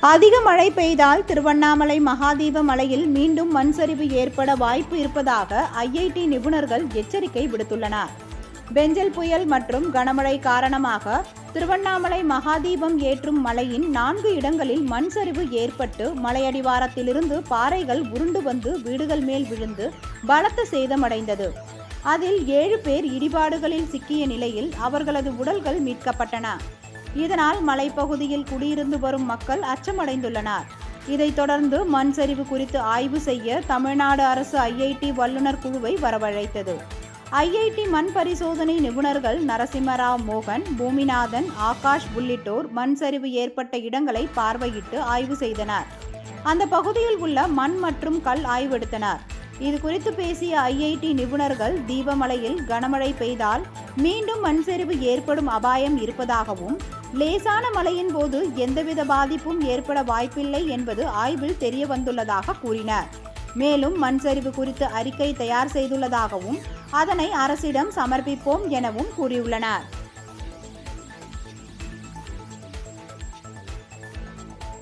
அதிக மழை பெய்தால் திருவண்ணாமலை மகாதீப மலையில் மீண்டும் மண் சரிவு ஏற்பட வாய்ப்பு இருப்பதாக ஐஐடி நிபுணர்கள் எச்சரிக்கை விடுத்துள்ளனர். பெஞ்சல் புயல் மற்றும் கனமழை காரணமாக திருவண்ணாமலை மகாதீபம் ஏற்றும் மலையின் நான்கு இடங்களில் மண் சரிவு ஏற்பட்டு மலையடிவாரத்திலிருந்து பாறைகள் உருண்டு வந்து வீடுகள் மேல் விழுந்து பலத்த சேதமடைந்தது. அதில் ஏழு பேர் இடிபாடுகளில் சிக்கிய நிலையில் அவர்களது உடல்கள் மீட்கப்பட்டன. இதனால் மலைப்பகுதியில் குடியிருந்து வரும் மக்கள் அச்சமடைந்துள்ளனர். இதைத் தொடர்ந்து மண் சரிவு குறித்து ஆய்வு செய்ய தமிழ்நாடு அரசு ஐஐடி வல்லுநர் குழுவை வரவழைத்தது. ஐஐடி மண் பரிசோதனை நிபுணர்கள் நரசிம்மராவ் மோகன் பூமிநாதன் ஆகாஷ் உள்ளிட்டோர் மண் சரிவு ஏற்பட்ட இடங்களை பார்வையிட்டு ஆய்வு செய்தனர். அந்த பகுதியில் உள்ள மண் மற்றும் கல் ஆய்வெடுத்தனர். இது குறித்து பேசிய ஐஐடி நிபுணர்கள் தீபமலையில் கனமழை பெய்தால் மீண்டும் மண் சரிவு ஏற்படும் அபாயம் இருப்பதாகவும் லேசான மழையின் போது எந்தவித பாதிப்பும் ஏற்பட வாய்ப்பில்லை என்பது ஆய்வில் தெரிய வந்துள்ளதாக கூறினர். மேலும் மண் சரிவு குறித்து அறிக்கை தயார் செய்துள்ளதாகவும் அதனை அரசிடம் சமர்ப்பிப்போம் எனவும் கூறியுள்ளனர்.